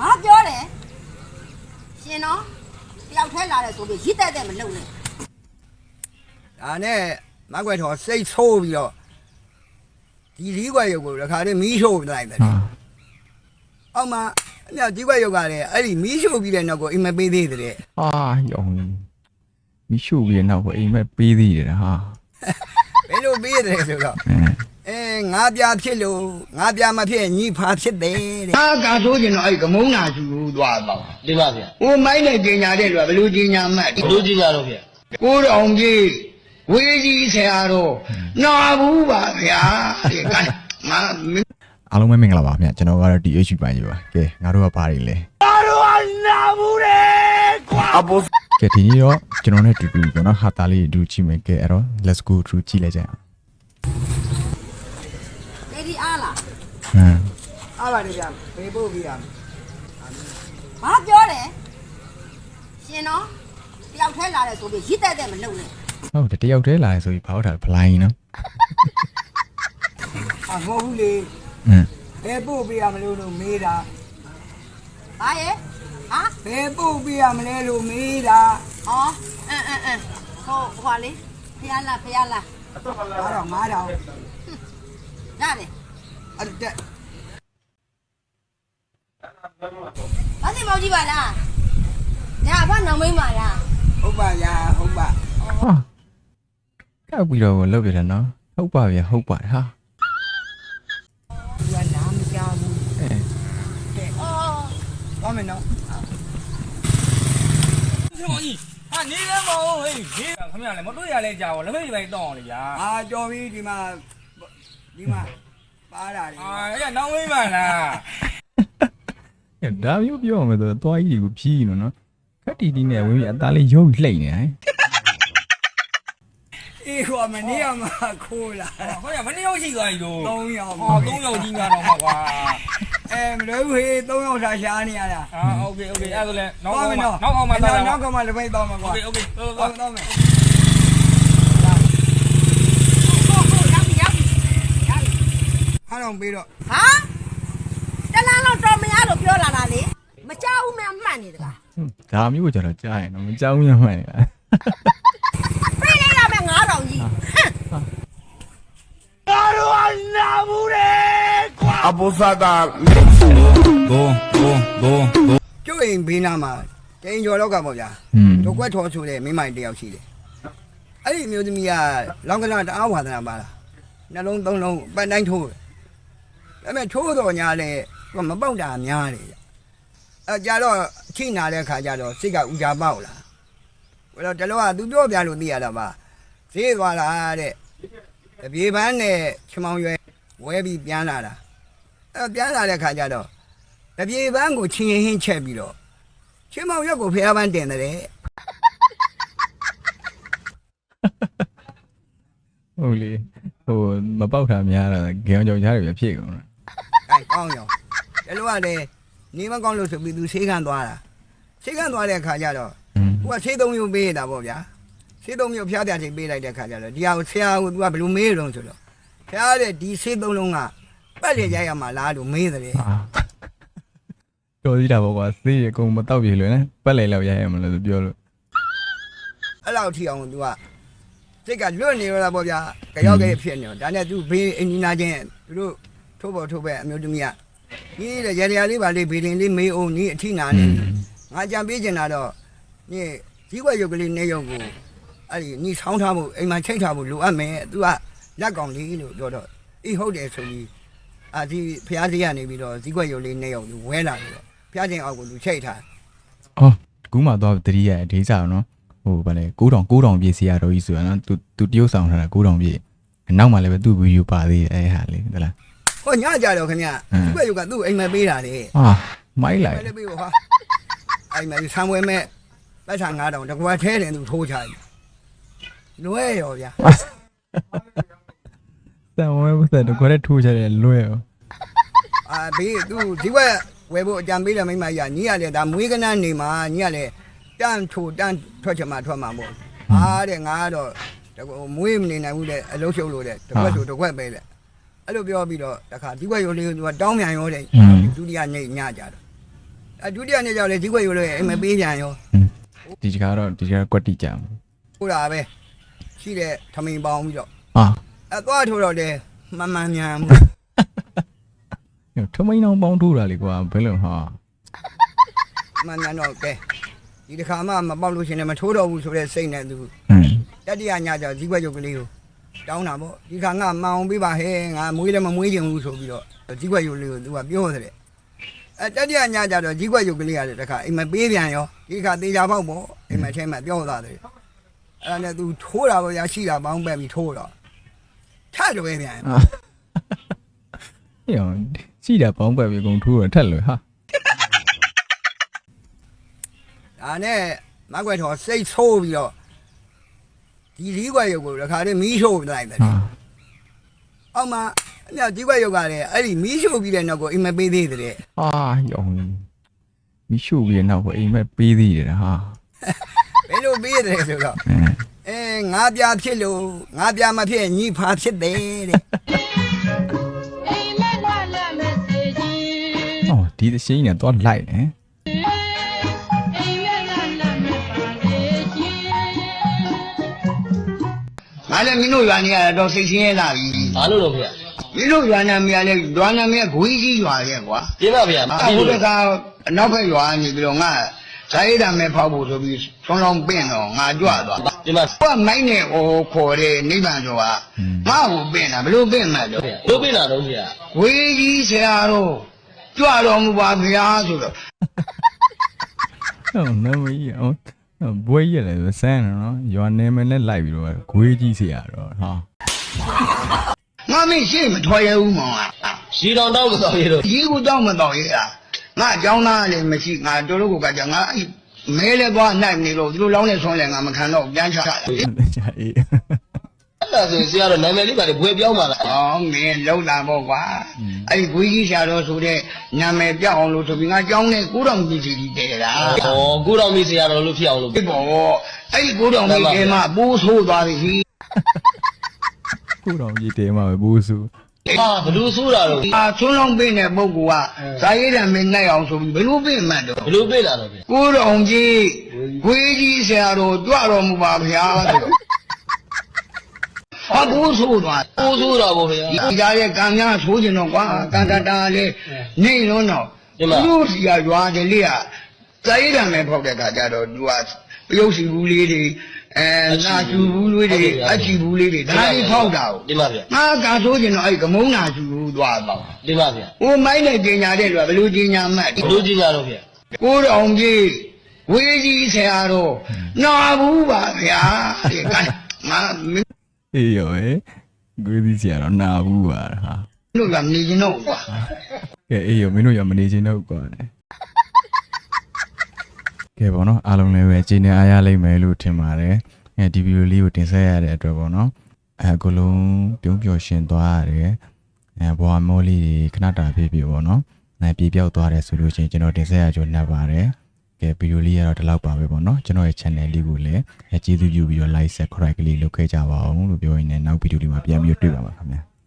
ဘာပြောတယ်ရှင်နော်တယောက်ထဲလာတယ်ဆိုပြီးရစ်တဲ့တဲ့မလုံနဲ့ဒါနဲ့မကွက်တော်စိတ်ဆိုးပြီးတော့ဒီဒီကွက်ရုပ်ကိုတခါတည်းမီးရှို့လိုက်တယ်ဟာအောက်မှာအမြဒီကွက်ရုပ်ကလည်းအဲ့ဒီမီးရှို့ပြီးတဲ့နောက်ကိုအိမ်မပေးသေးတယ်အာယောင်မီရှုပြီးတဲ့နောက်ကိုအိမ်မက်ပေးသေးတယ်ဟာဘယ်လိုပေးရတယ်ဆိုတော့ အဲအဲငါပြဖြစ်လို့ငါပြမဖြစ်ညီဖာဖြစ်တယ်တဲ့အာကာဆိုးကျင်တော့အဲ့ကမုန်းနာကျူသွားတော့ဒီပါဗျာဟိုမိုင်းနဲ့ကျင်ညာတဲ့လူကဘယ်လိုကျင်ညာမှတ်ဘယ်လိုကြည့်ကြတော့ဗျာကိုတော်ကြီးဝေးကြီးဆရာတော်နာဘူးပါဗျာတဲ့ကဲမအားလုံးပဲမင်္ဂလာပါခင်ဗျကျွန်တော်ကတော့ DH ပိုင်းကြီးပါကဲငါတို့ကဘာတွေလဲအဘောကဲဒီနေ့တော့ကျွန်တော်နဲ့တူတူပေါ့နော်ဟာတာလေးတူကြည့်မယ်ကဲအဲ့တော့ let's go through ကြည့်လိုက်ကြအောင် လေဒီအား လားဟမ်အားပါတယ်ဗျာဖေးဖို့ပြရမယ်ဘာပြောတယ်ရှင်နော်တယောက်ထဲလာတယ်ဆိုပြီးရစ်တဲ့တဲ့မလုံနဲ့ဟုတ်တယ်တယောက်တည်းလာတယ်ဆိုပြီးဘာလို့ထားဖလိုင်းနော်အမဟုတ်ဘူးလေဟမ်ဘယ်ပို့ပြရမလို့လို့မေးတာဘာရဲ့ဟာဘယ်ပို့ပြရမလဲလို့မေးတာဟောအင်းအင်းအင်းဟိုဟွာလေဖျားလာဖျားလာအဲ့တော့9000ရတယ် အဲ့လိုတက်အဲ့ဒီမောင်ကြီးပါလားညာအဖနောင်မင်းပါလားဟုတ်ပါညာဟုတ်ပါဟာကောက်ပြီးတော့လောက်ပြတယ်နော်ဟုတ်ပါဗျာဟုတ်ပါတယ်ဟာသူကနားမကြောက်ဘူးအဲတဲ့အော်သွားမယ်နော်ဆရာကြီးဟာနေလည်းမဟုတ်ဟေးနေခင်ဗျာလည်းမတွေ့ရလဲကြာတော့လက်မိတ်ပိုင်းတောင်းအောင်လေဗျာအာကြော်ပြီးဒီမှာဒီမှာ ပါတာလေအာအဲ့ဒါနောင်မိမလားဒါမျိုးပြောမယ်ဆိုတော့သွားကြီးကိုဖြီးနော်နော်ခက်တီတီနဲ့ဝင်ပြီးအသားလေးရုပ်လှိမ့်နေဟဲ့အေးဟိုမနေရမှာခိုးလာဟောရမနေ့ရောက်ရှိသွားပြီလို့3ရောက်ဟော3ရောက်ကြီးကတော့ဟောကွာအဲမလို့ဟေး3ရောက်သာရှားနေရတာအာโอเคโอเคအဲ့ဒါဆိုလဲနောက်ကောင်မနောက်ကောင်မနောက်ကောင်မလည်းပဲတော့မှာကွာโอเคโอเคတော့တော့မယ် ဟာတော့ပြီးတော့ဟာတလားတော့တော်မရလို့ပြောလာတာလေမကြောက်ဘူးမမှန်နေတလားဒါမျိုးကိုကျွန်တော်ကြားရင်တော့မကြောက်ဘူးမှန်နေလားပြိလိုက်လာမဲ့9000ကြီးဟမ်ကျုပ်အိမ်ဘေးနားမှာကျင်းကျော်တော့ကပေါ့ဗျာဟွန်းဒုကွက်ထော်ဆိုတဲ့မိမိုင်တယောက်ရှိတယ်အဲ့ဒီအမျိုးသမီးကလောင်ကနာတအားဝါသနာပါလားနှလုံးသုံးလုံးပတ်တိုင်းထိုးတယ် ဒါပေမဲ့ထိုးတော်ညာလဲသူကမပေါက်တာများတယ်ဗျအဲကြတော့အချိနာတဲ့ခါကျတော့စိတ်ကဥကြပေါက်လာဘယ်တော့တလောကသူပြောပြလို့သိရတာပါဈေးသွားလာတဲ့တပြေပန်းနဲ့ချမောင်ရွယ်ဝဲပြီးပြန်လာတာအဲပြန်လာတဲ့ခါကျတော့တပြေပန်းကိုချင်းရင်ဟင်းချက်ပြီးတော့ချင်းမောင်ရက်ကိုဖះပန်းတင်တယ်ဟုတ်လေဟိုမပေါက်တာများတာဂေအောင်ကြောင်ကြားတွေပဲဖြစ်ကုန်တာ။အဲ ကောင်းရော။ဒါလိုကလည်းနေမကောင်းလို့ဆိုပြီးသူဆေးခံသွားတာ။ဆေးခံသွားတဲ့အခါကျတော့ဟွန်းသူကဆေးသုံးမျိုးပေးတာပေါ့ဗျာ။ဆေးသုံးမျိုးဖះပြချင်းပေးလိုက်တဲ့အခါကျတော့ဒီဟာကိုဆရာကသူကဘယ်လိုမေးရုံဆိုတော့ဖះတဲ့ဒီဆေးသုံးလုံးကပတ်လေကြရမှာလားလို့မေးတယ်အာတော်သေးတာပေါ့ကွာသေးရအကုန်မတောက်ပြေလို့နော်ပတ်လေလောက်ရရမလို့ဆိုပြောလို့။အဲ့လောက်ထိအောင်သူကစိတ်ကလွတ်နေရတာပေါ့ဗျာ။ကြောက်ကြရဖြစ်နေတော့ဒါနဲ့သူဘေးအင်ဂျင်နာချင်းသူတို့ ထိုးပေါ်ထိုးပဲအမျိုးသမီးကဒီတဲ့ရရလေးပါလေးဘေးလင်လေးမေးအောင်နီးအထိနာနေပြီငါကြံပေးချင်တာတော့ညဒီကွက်ရုပ်ကလေးနေရုပ်ကိုအဲ့ဒီညီဆောင်းထားဖို့အိမ်မှာချိတ်ထားဖို့လိုအပ်မယ်သူကလက်ကောင်လေးလို့ပြောတော့အေးဟုတ်တယ်ဆိုပြီးအာဒီဖျားစီကနေပြီးတော့ဒီကွက်ရုပ်လေးနေရုပ်ကိုဝဲလာပြီးတော့ဖျားချင်းအောက်ကိုလူချိတ်ထားအော်ကူးမှတော့တတိယအဒေးစားနော်ဟိုဗာလေ9000 9000ပြည့်စီရတော့ကြီးဆိုရနော်သူသူတရုတ်ဆောင်ထားတာ9000ပြည့်အနောက်မှာလည်းပဲသူ့ဗီဒီယိုပါသေးတယ်အဲ့ဟာလေဟဲ့လား ဟောညကြတော့ခင်ဗျဟမ်ဒီကွက်ရုပ်ကသူ့အိမ်မှာပေးတာလေအာမိုက်လိုက်ပဲလေးပေးဖို့ဟာအိမ်မှာဆံဝဲမဲ့ပတ်ချာ9000တကွာထဲတယ်သူထိုးချတယ်လွဲရောဗျာတန်ဝဲဘသက်တခွဲထိုးချတယ်လွဲရောအာဘေးသူဒီကွက်ဝယ်ဖို့အကြံပေးတယ်မိမကြီးကညီရတယ်ဒါမွေးကနန်းနေမှာညီရလေတန်းထိုတန်းထွက်ချင်မှထွက်မှာပေါ့အားတဲ့ငါကတော့တကွမွေးမနေနိုင်ဘူးတဲ့အလုံးရှုပ်လို့တဲ့တကွက်ဆိုတကွက်ပဲတဲ့ အဲ့လိုပြောပြီးတော့တခါဒီကွက်ရိုးလေးကသူကတောင်းမြန်ရောတဲ့ဒုတိယနေ့ညကြတော့အဒုတိယနေ့ကျတော့လေဈေးကွက်ရိုးလို့အိမ်မပေးပြန်ရောဒီတခါတော့ဒီတခါကွက်တိကြမှာဟိုတာပဲရှိတဲ့ထမင်းပေါင်းပြီးတော့ဟာအသွားထိုးတော့လေမမှန်မြန်ဘူးထမိန်အောင်ပေါင်းထိုးတာလေကွာဘယ်လိုဟာမှန်မြန်တော့ကဲဒီတစ်ခါမှမပေါက်လို့ရှရင်လည်းမထိုးတော့ဘူးဆိုတဲ့စိတ်နဲ့သူဟင်းတတိယညကျဈေးကွက်ရုပ်ကလေးကို တောင်းတာပေါ့ဒီခါငါမအောင်ပေးပါဟဲ့ငါမွေးလည်းမမွေးချင်ဘူးဆိုပြီးတော့ဈေးကွက်ရုပ်လေးကိုသူကပြောတယ်အဲတတိယညကျတော့ဈေးကွက်ရုပ်ကလေးရတယ်တခါအိမ်မပေးပြန်ရောဒီခါသေးချာပေါက်ပေါ့အိမ်မထဲမှာပြောသွားတယ်အဲ့ဒါနဲ့သူထိုးတာပေါ့ရရှိတာပေါင်းပက်ပြီးထိုးတော့ထလွယ်ပြန်အာဟေ့အောင်စီတာပေါင်းပတ်ပြီးအကုန်ထိုးရထက်လို့ဟာဒါနဲ့မကွက်တော်စိတ်ဆိုးပြီးတော့ ဒီဈေးကွက်ရုပ်ကိုတခါတည်းမီးရှို့လိုက်တယ်ဟာအောက်မှာအမြောက်ကြီးကွက်ရုပ်ကလည်းအဲ့ဒီမီးရှို့ပြီးတဲ့နောက်ကိုအိမ်မပေးသေးတဲ့အာယောင်မီရှုပြီးတဲ့နောက်ကိုအိမ်မက်ပေးသေးတယ်ဟာဘယ်လိုပေးရတယ်ဆိုတော့အင်းအဲငါပြဖြစ်လို့ငါပြမဖြစ်ညီဖာဖြစ်တယ်တဲ့အိမ်မက်လာလာမစေကြီးအော်ဒီသရှိင်းနဲ့တော့လိုက်တယ် ငါလည်းမင်းတို့ရွာနေရတော့စိတ်ချင်းရလာပြီဘာလို့တော့ဗျာမင်းတို့ရွာနာမည်ကလည်းရွာနာမည်ကဂွေးကြီးရွာရဲ့ကွာပြင်းပါဗျာမအပြီးဟိုလို့တကအနောက်ဘက်ရွာနေပြီးတော့ငါဇာယိတာမဲဖောက်ဖို့ဆိုပြီးဆွမ်းလောင်းပင့်တော့ငါကြွသွားပြင်းပါဟိုကမိုင်းနဲ့ဟိုခေါ်တဲ့နိဗ္ဗာန်ဆိုတာငါ့ကိုပင့်တာဘယ်လိုပင့်မှာတော့ဗျာလို့ပြင်းတာတော့ဗျာဝေကြီးဆရာတို့ကြွတော်မူပါဗျာဆိုတော့ဟောနမကြီးအော် ဘွေးရလည်းစမ်းတယ်နော်ရွာနေမနဲ့လိုက်ပြီးတော့ဂွေးကြီးစီရတော့ဟာငါမင်းရှေ့မထွက်ရဘူးမောင်ကရှီတောင်တောက်မတော်ရတော့ဒီကူတော့မတော့ရတာငါအကြောင်းသားလည်းမရှိငါတို့တို့ကကြငါအဲ့မဲလဲသွားနိုင်နေလို့သူတို့လောင်းနေဆွမ်းလဲငါမခံတော့ပြန်ချတာကြာအေးအဲ့ ဒါဆိုဆရာတော့နာမည်လေးပါလေဘွယ်ပြောင်းပါလား။အော်မင်းလုံးလာပေါ့ကွာ။အဲ့ဒီဘွေးကြီးဆရာတော်ဆိုတဲ့နာမည်ပြောက်အောင်လို့ဆိုပြီးငါကြောင်းနဲ့ကိုတော်ပြည်စီကြီးတဲတာဩကိုတော်မီဆရာတော်လို့ဖြစ်အောင်လို့။ဒီပေါ့အဲ့ဒီကိုတော်ပြည်တဲမှာပိုးဆိုးသွားပြီခုတော့ကြီးတဲမှာပဲဘိုးစုဟာဘလူးဆိုးတာတော့။အာသွန်းလောင်းပင်းတဲ့ပုဂ္ဂိုလ်ကဇာယိတံမင်းနိုင်အောင်ဆိုပြီးဘယ်လိုပင်းမှတ်တော့ဘလူးပြင်းတာတော့ဗျာကိုတော်ကြီးဘွေးကြီးဆရာတော်ကြွတော်မူပါဗျာဆို တော့ဟာပိုးဆိုးသွားကိုဆိုးတာပေါ့ဗျာဒီကြားရဲ့ကံများဆိုးကျင်တော့ကွာကံတတာလေးနေလုံးတော့ဒီမှာသူတို့စီကရွာကလေးကစာရေးတံမဲ့ဖောက်တဲ့ခါကျတော့သူကပယုတ်စီဘူးလေးတွေအဲနာကျူဘူးလေးတွေအချီဘူးလေးတွေဒါလေးဖောက်တာကိုဒီမှာဗျာငါကဆိုးကျင်တော့အဲ့ကမုန်းနာကျူဘူးသွားတော့ဒီမှာဗျာဟိုမိုင်းနဲ့ပညာတဲ့လူကဘယ်လိုပညာမှတ်ဘလူးကြီးညာတော့ဗျာကိုတော်ကြီးဝေကြီးဆရာတော်နာဘူးပါဗျာတဲ့ကဲမမင်း အေးရောပဲဂွေးကြီးစီရတော့နာဘူးပါဟာတို့ကမနေချင်တော့ဘူးကွာကဲအေးရောမင်းတို့ရမနေချင်တော့ကွာကဲပေါ့နော်အားလုံးလည်းပဲခြေနဲ့အားရလိမ့်မယ်လို့ထင်ပါတယ်အဲဒီဗီဒီယိုလေးကိုတင်ဆက်ရတဲ့အတွက်ပေါ့နော်အဲအကုန်လုံးပြုံးပျော်ရှင်သွားရတယ်အဲဘွားမောလေးတွေခဏတာပြပြပေါ့နော်အဲပြေပြောက်သွားတယ်ဆိုလို့ရှိရင်ကျွန်တော်တင်ဆက်ရကြနှက်ပါတယ် ကဲဗီဒီယိုလေးကတော့ဒီလောက်ပါပဲပေါ့နော်ကျွန်တော်ရဲ့ channel လေးကိုလည်းအဲကျေးဇူးပြုပြီးတော့ like subscribe ကလေးလုပ်ခဲ့ကြပါအောင်လို့ပြောရင်းနဲ့နောက်ဗီဒီယိုလေးမှာပြန်ပြီးတွေ့ပါမှာခင်ဗျာ